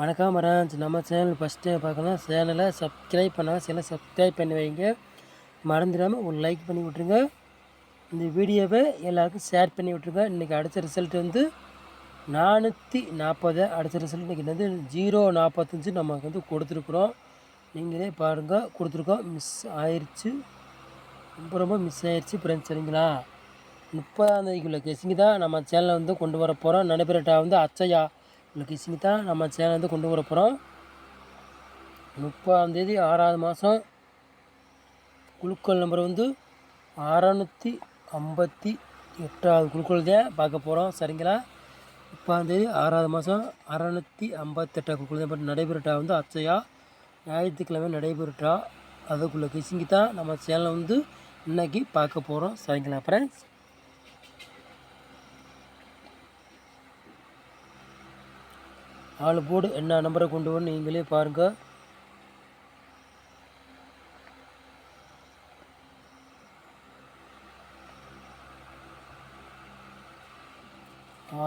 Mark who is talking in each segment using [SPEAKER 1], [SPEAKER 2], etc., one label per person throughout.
[SPEAKER 1] வணக்கம் மராஜ் நம்ம channel first பார்க்கணும் சேனலை சப்ஸ்கிரைப் பண்ணால் சேனலை சப்ஸ்கிரைப் பண்ணி வைங்க. மறந்துடாமல் ஒரு லைக் பண்ணி விட்ருங்க இந்த வீடியோவை எல்லாருக்கும் ஷேர் பண்ணி விட்ருங்க இன்றைக்கி அடுத்த ரிசல்ட் வந்து நானூற்றி நாற்பது. அடுத்த ரிசல்ட் இன்றைக்கி வந்து ஜீரோ நாற்பத்தஞ்சு நமக்கு வந்து கொடுத்துருக்குறோம். நீங்களே பாருங்கள் கொடுத்துருக்கோம். மிஸ் ஆயிடுச்சு ரொம்ப ரொம்ப மிஸ் ஆயிடுச்சு ஃப்ரெண்ட்ஸ் சரிங்களா? முப்பதாம் தேதிக்குள்ள கெஸிங்க தான் நம்ம சேனலை வந்து கொண்டு வர போகிறோம் நடைபெறட்டா வந்து அச்சையா உள்ள கெஸிங்க தான் நம்ம சேனல் வந்து கொண்டு வர போகிறோம் முப்பதாம் தேதி ஆறாவது மாதம் குழுக்கள் நம்பர் வந்து அறநூற்றி ஐம்பத்தி எட்டாவது குழுக்கள் தான் பார்க்க போகிறோம் சரிங்களா? முப்பதாம் தேதி ஆறாவது மாதம் அறநூற்றி ஐம்பத்தெட்டாவது குழுக்கள் தான் நடைபெறட்டா வந்து அச்சையா. ஞாயிற்றுக்கிழமை நடைபெறட்டா. அதுக்குள்ளே கிசிங்கி தான் நம்ம சேனலை வந்து இன்னைக்கு பார்க்க போகிறோம் சரிங்களா ஃப்ரெண்ட்ஸ் ஆள் போர்டு என்ன நம்பரை கொண்டு வரணும் நீங்களே பாருங்கள்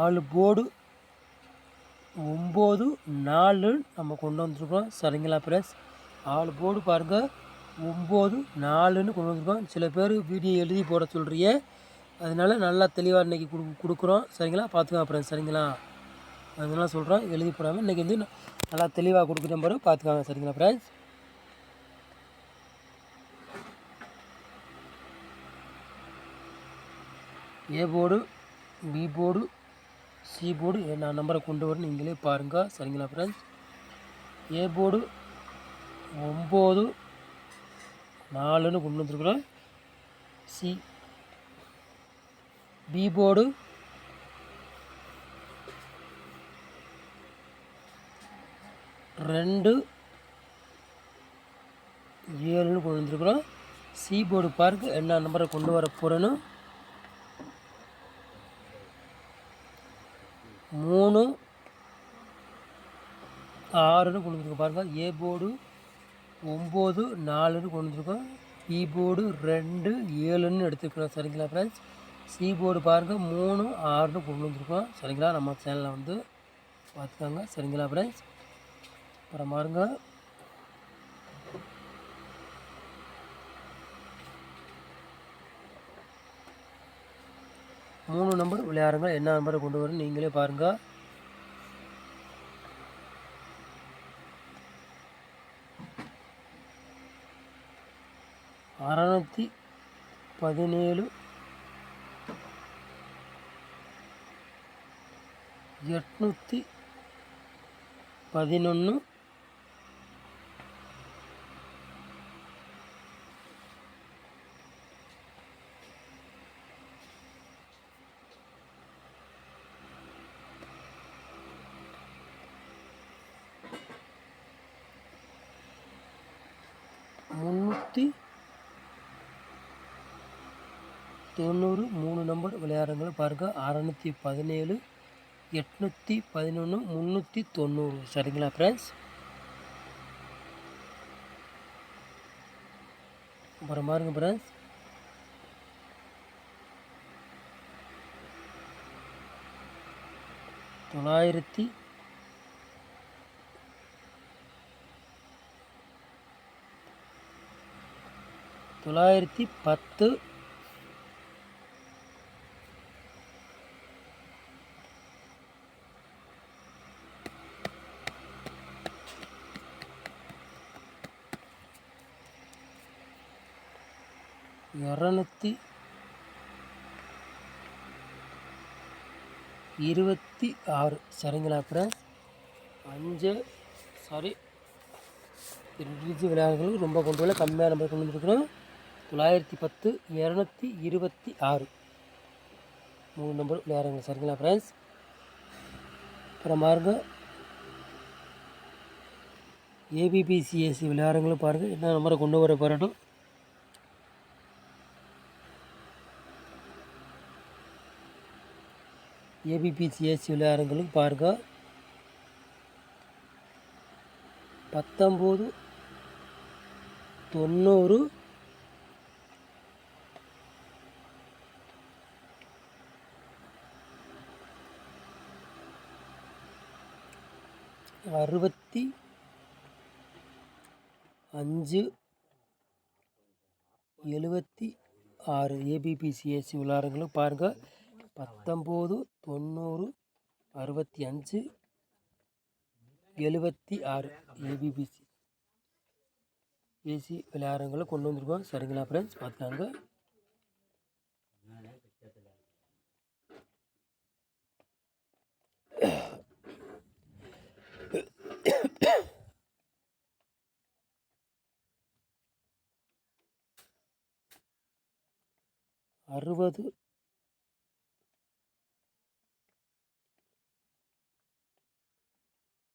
[SPEAKER 1] ஆள் போர்டு ஒம்பது நாலு நம்ம கொண்டு வந்துருக்கோம். சரிங்களா ப்ரெஸ் ஆள் போர்டு பாருங்கள் ஒம்பது நாலுன்னு கொண்டு வந்திருக்கோம். சில பேர் வீடியோ எழுதி போட சொல்கிறிய அதனால நல்லா தெளிவாக இன்றைக்கி கொடு கொடுக்குறோம். சரிங்களா? பார்த்துக்கலாம் அப்புறம் சரிங்களா? அதனால சொல்கிறோம் எழுதி போடாமல் இன்றைக்கி வந்து நல்லா தெளிவாக கொடுக்குற பாரு. பார்த்துக்காங்க சரிங்களா friends A board B board C board நான் நம்பரை கொண்டு வரணும். நீங்களே பாருங்கள் சரிங்களா ஃப்ரெண்ட்ஸ் ஏ போர்டு ஒம்பது நாலுன்னு கொண்டு வந்துருக்குறோம். சி பி போர்டு ரெண்டு ஏழுன்னு கொண்டு வந்துருக்குறோம் சி போர்டு பார்க் என்ன நம்பரை கொண்டு வர போகிறேன்னு மூணு ஆறுன்னு கொண்டு வந்துருக்கோம் பாருங்கள் ஏ போர்டு ஒம்பது நாலுன்னு கொண்டு வந்துருக்கோம் பி போர்டு ரெண்டு ஏழுன்னு எடுத்துருக்குறோம் சரிங்களா ஃப்ரெண்ட்ஸ் சி போர்டு பாருங்கள் மூணு ஆறுன்னு கொண்டு வந்துருக்கோம் சரிங்களா நம்ம சேனலில் வந்து பார்த்துக்கோங்க. சரிங்களா ஃப்ரெண்ட்ஸ் அப்புறம் பாருங்க. மூணு நம்பர் விளையாடுங்க. என்ன நம்பரை கொண்டு வரும் நீங்களே பாருங்கள் அறநூற்றி பதினேழு எட்நூற்றி பதினொன்று முந்நூற்றி தொண்ணூறு மூணு நம்பர் விளையாடுறவங்க பாருங்கள் அறநூற்றி பதினேழு எட்நூற்றி பதினொன்று முந்நூற்றி தொண்ணூறு. சரிங்களா ஃப்ரெண்ட்ஸ் அப்புறம் பாருங்க ஃப்ரெண்ட்ஸ் தொள்ளாயிரத்தி தொள்ளாயிரத்தி பத்து இரநூத்தி இருபத்தி ஆறு. சரிங்களா ஃப்ரெண்ட்ஸ் அஞ்சு சாரி ரெண்டு விளையாடுகளுக்கு ரொம்ப கொண்டு வரல கம்மியாக நம்பர் கொண்டு வந்துருக்குறோம். தொள்ளாயிரத்தி பத்து இரநூத்தி இருபத்தி ஆறு. மூணு நம்பர் விளையாடுங்க சரிங்களா ஃப்ரெண்ட்ஸ் அப்புறம் பாருங்கள் ஏபிபிசிஎஸ்சி விளையாடுங்களும் பாருங்கள் என்ன நம்பரை கொண்டு வர போராட்டம் ஏபிபிசிஎஸ்சி விளையாடுங்களும் பாருங்கள் பத்தொம்போது தொண்ணூறு அறுபத்தி அஞ்சு எழுபத்தி ஆறு ஏபிபிசிஎஸ்சி உள்ளாரங்களும் பாருங்கள் பத்தொம்போது தொண்ணூறு அறுபத்தி அஞ்சு எழுபத்தி ஆறு. ஏபிபிசி ஏசி விளையாடுறவங்களும் கொண்டு வந்திருக்கோம். சரிங்களா ஃப்ரெண்ட்ஸ் பார்த்தாங்க அறுபது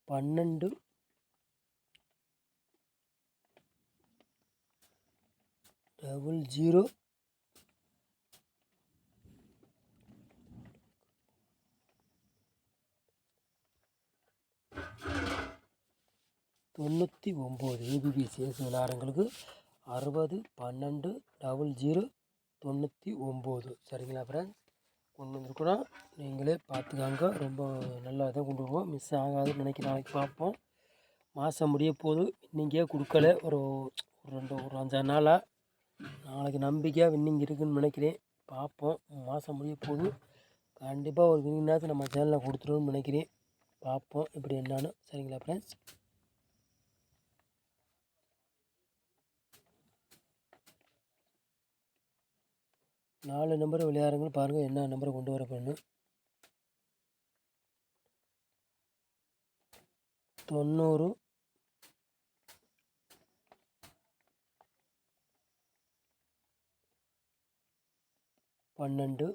[SPEAKER 1] பன்னெண்டு. Double zero. தொண்ணூற்றி ஒம்பது. ஏபிபிசிஎஸ் விளாட்றவங்களுக்கு அறுபது பன்னெண்டு டபுள் ஜீரோ தொண்ணூற்றி ஒம்பது. சரிங்களா ஃப்ரெண்ட்ஸ் கொண்டு வந்துருக்குறோம் நீங்களே பார்த்துக்காங்க. ரொம்ப நல்லா இதை கொண்டு வருவோம் மிஸ் ஆகாதுன்னு நினைக்க நாளைக்கு பார்ப்போம். மாதம் முடிய போது இன்றைக்கே கொடுக்கல. ஒரு ஒரு ரெண்டு ஒரு அஞ்சாறு நாளாக நாளைக்கு நம்பிக்கையாக வின்னிங் இருக்குதுன்னு நினைக்கிறேன். பார்ப்போம். மாதம் முடிய போது கண்டிப்பாக ஒரு வின்னிங் நேரத்தை நம்ம சேனலில் கொடுத்துருவோம்னு நினைக்கிறேன். பார்ப்போம். இப்படி என்னான்னு. சரிங்களா ஃப்ரெண்ட்ஸ் நாலு நம்பர் விளையாடுங்கள். பாருங்கள் என்ன நம்பரை கொண்டு வர போகணும் தொண்ணூறு. பன்னெண்டு.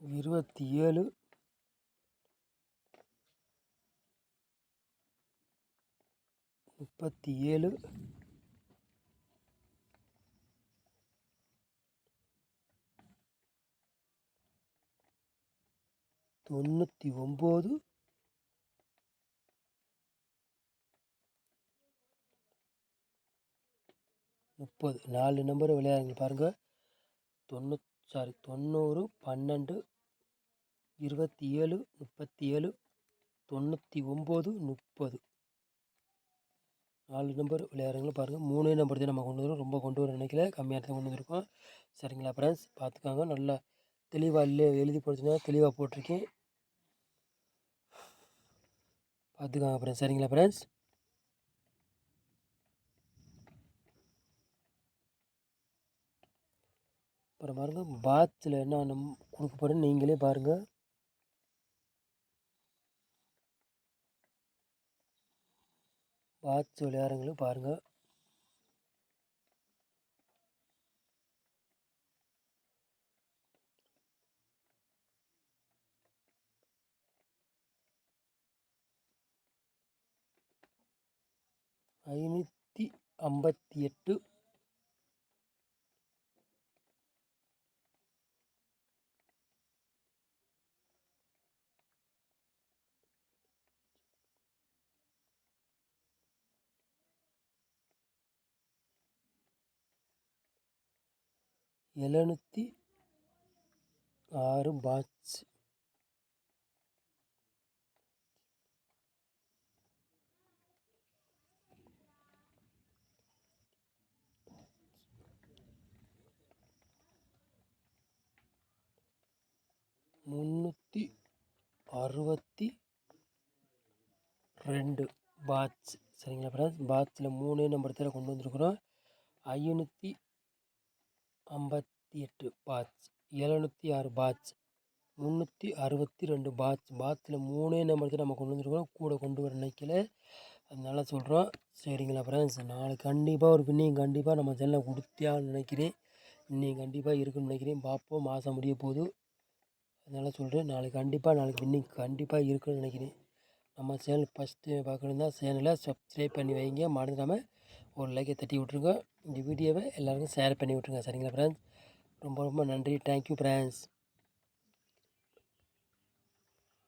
[SPEAKER 1] இருபத்தி ஏழு. முப்பத்தி ஏழு. தொண்ணூற்றி ஒம்பது. முப்பது. நாலு நம்பர் விளையாடுங்க பாருங்கள் தொண்ணூத் சாரி தொண்ணூறு பன்னெண்டு இருபத்தி ஏழு முப்பத்தி ஏழு தொண்ணூற்றி ஒம்பது முப்பது. நாலு நம்பர் விளையாடுறவங்களும் பாருங்கள் மூணு நம்பர் தான் நம்ம கொண்டு வரோம் ரொம்ப கொண்டு வர நினைக்கல. கம்மியாக தான் கொண்டு வந்திருக்கோம். சரிங்களா ஃப்ரெண்ட்ஸ் பார்த்துக்காங்க. நல்லா தெளிவாக இல்லை எழுதி போடுச்சுன்னா தெளிவாக போட்டிருக்கேன். பார்த்துக்காங்க ஃப்ரெண்ட்ஸ் சரிங்களா ஃப்ரெண்ட்ஸ் அப்புறம் பாருங்கள் பாத்தில் என்ன நம் கொடுக்க போகிறேன்னு நீங்களே பாருங்கள் பாட்ச் விளையாடுங்களும் பாருங்கள் ஐநூற்றி ஐம்பத்தி எட்டு எழுநூற்றி ஆறு பாட்ச் முந்நூற்றி அறுபத்தி ரெண்டு பாட்ச் சரிங்களா ஃப்ரெண்ட்ஸ் பாட்சில் மூணு நம்பர் தர கொண்டு வந்திருக்குறோம். ஐநூற்றி ஐம்பத்தி எட்டு பாட்ச் எழுநூற்றி ஆறு பாட்ச் முந்நூற்றி அறுபத்தி ரெண்டு பாட்ச். பாட்சில் மூணே நம்பர் தான் நம்ம கொண்டு வந்துருக்கோம். கூட கொண்டு வர நினைக்கல. அதனால சொல்கிறோம் சரிங்களா ஃப்ரெண்ட்ஸ் நாளைக்கு கண்டிப்பாக ஒரு பின்னையும் கண்டிப்பாக நம்ம சேனலில் கொடுத்தியான்னு நினைக்கிறேன். இன்னைக்கு கண்டிப்பாக இருக்குன்னு நினைக்கிறேன். பார்ப்போம். மாதம் முடிய போகுது. அதனால் சொல்கிறேன் நாளைக்கு கண்டிப்பாக நாளைக்கு இன்னைக்கு கண்டிப்பாக இருக்குன்னு நினைக்கிறேன். நம்ம சேனல் ஃபஸ்ட்டு பார்க்கணுன்னா சேனலை சப்ஸ்கிரைப் பண்ணி வைங்க. மறந்துடாமல் ஒரு லைக்கை தட்டி விட்ருங்க இந்த வீடியோவை எல்லாருக்கும் ஷேர் பண்ணி விட்ருங்க சரிங்களா ஃப்ரெண்ட்ஸ் ரொம்ப ரொம்ப நன்றி. Thank you friends